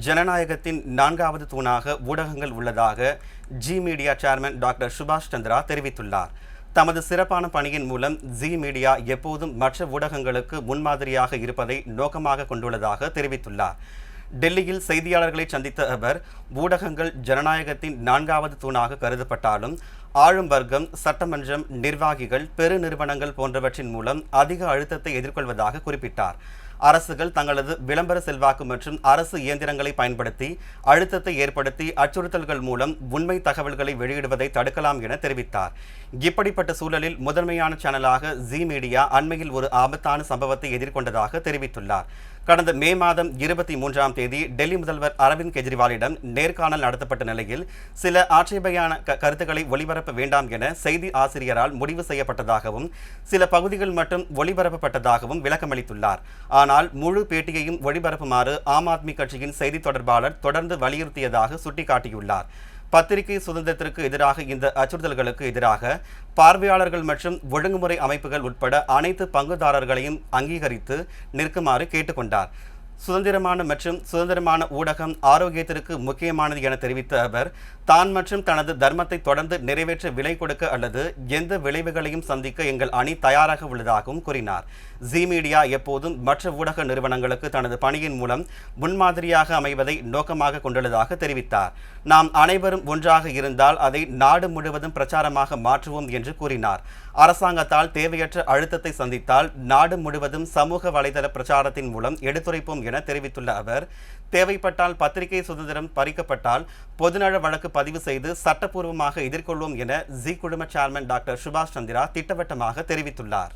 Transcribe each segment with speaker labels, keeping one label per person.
Speaker 1: ஜனநாயகத்தின் நான்காவது தூணாக ஊடகங்கள் உள்ளதாக ஜி மீடியா சேர்மன் டாக்டர் சுபாஷ் சந்திரா தெரிவித்துள்ளார். தமது சிறப்பான பணியின் மூலம் ஜி மீடியா எப்போதும் மற்ற ஊடகங்களுக்கு முன்மாதிரியாக இருப்பதை நோக்கமாக கொண்டுள்ளதாக தெரிவித்துள்ளார். டெல்லியில் செய்தியாளர்களை சந்தித்த அவர் ஊடகங்கள் ஜனநாயகத்தின் நான்காவது தூணாக கருதப்பட்டாலும் ஆளும் வர்க்கம் சட்டமன்றம் நிர்வாகிகள் பெருநிறுவனங்கள் போன்றவற்றின் மூலம் அதிக அழுத்தத்தை எதிர்கொள்வதாக குறிப்பிட்டார். அரசுகள் தங்களது விளம்பர செல்வாக்கு மற்றும் அரசு இயந்திரங்களை பயன்படுத்தி அழுத்தத்தை ஏற்படுத்தி அச்சுறுத்தல்கள் மூலம் உண்மை தகவல்களை வெளியிடுவதை தடுக்கலாம் என தெரிவித்தார். இப்படிப்பட்ட சூழலில் முதன்மையான சேனலாக ஜி மீடியா அண்மையில் ஒரு ஆபத்தான சம்பவத்தை எதிர்கொண்டதாக தெரிவித்துள்ளார். கடந்த மே மாதம் இருபத்தி மூன்றாம் தேதி டெல்லி முதல்வர் அரவிந்த் கெஜ்ரிவாலிடம் நேர்காணல் நடத்தப்பட்ட நிலையில் சில ஆட்சேபையான க- கருத்துக்களை ஒளிபரப்ப வேண்டாம் என செய்தி ஆசிரியரால் முடிவு செய்யப்பட்டதாகவும் சில பகுதிகள் மட்டும் ஒளிபரப்பப்பட்டதாகவும் விளக்கமளித்துள்ளார். ஆனால் முழு பேட்டியையும் ஒளிபரப்புமாறு ஆம் ஆத்மி கட்சியின் செய்தி தொடர்பாளர் தொடர்ந்து வலியுறுத்தியதாக சுட்டிக்காட்டியுள்ளார். பத்திரிகை சுதந்திரத்திற்கு எதிராக இந்த அச்சுறுத்தல்களுக்கு எதிராக பார்வையாளர்கள் மற்றும் ஒழுங்குமுறை அமைப்புகள் உட்பட அனைத்து பங்குதாரர்களையும் அங்கீகரித்து நிற்குமாறு கேட்டுக்கொண்டார். சுதந்திரமான மற்றும் சுதந்திரமான ஊடகம் ஆரோக்கியத்திற்கு முக்கியமானது என தெரிவித்த அவர் தான் மற்றும் தனது தர்மத்தை தொடர்ந்து நிறைவேற்ற விலை கொடுக்க அல்லது எந்த விளைவுகளையும் சந்திக்க எங்கள் அணி தயாராக உள்ளதாகவும் கூறினார். ஜி மீடியா எப்போதும் மற்ற ஊடக நிறுவனங்களுக்கு தனது பணியின் மூலம் முன்மாதிரியாக அமைவதை நோக்கமாக கொண்டுள்ளதாக தெரிவித்தார். நாம் அனைவரும் ஒன்றாக இருந்தால் அதை நாடு முழுவதும் பிரச்சாரமாக மாற்றுவோம் என்று கூறினார். அரசாங்கத்தால் தேவையற்ற அழுத்தத்தை சந்தித்தால் நாடு முழுவதும் சமூக வலைதள பிரச்சாரத்தின் மூலம் எடுத்துரைப்போம் என தெரிவித்துள்ள அவர் தேவைப்பட்டால் பத்திரிகை சுதந்திரம் பறிக்கப்பட்டால் பொதுநல வழக்கு பதிவு செய்து சட்டப்பூர்வமாக எதிர்கொள்வோம் என ஜி குழும சேர்மன் டாக்டர் சுபாஷ் சந்திரா திட்டவட்டமாக தெரிவித்துள்ளார்.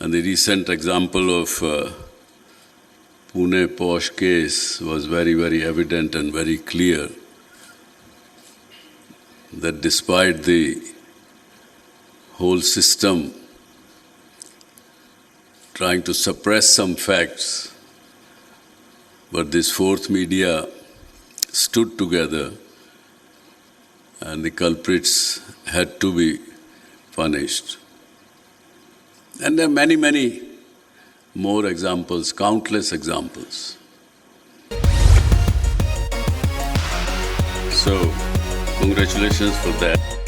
Speaker 2: And the recent example of uh, Pune Posh case was very, very evident and very clear that despite the whole system trying to suppress some facts, but this fourth media stood together and the culprits had to be punished. And there are many, many more examples, countless examples. So, congratulations for that.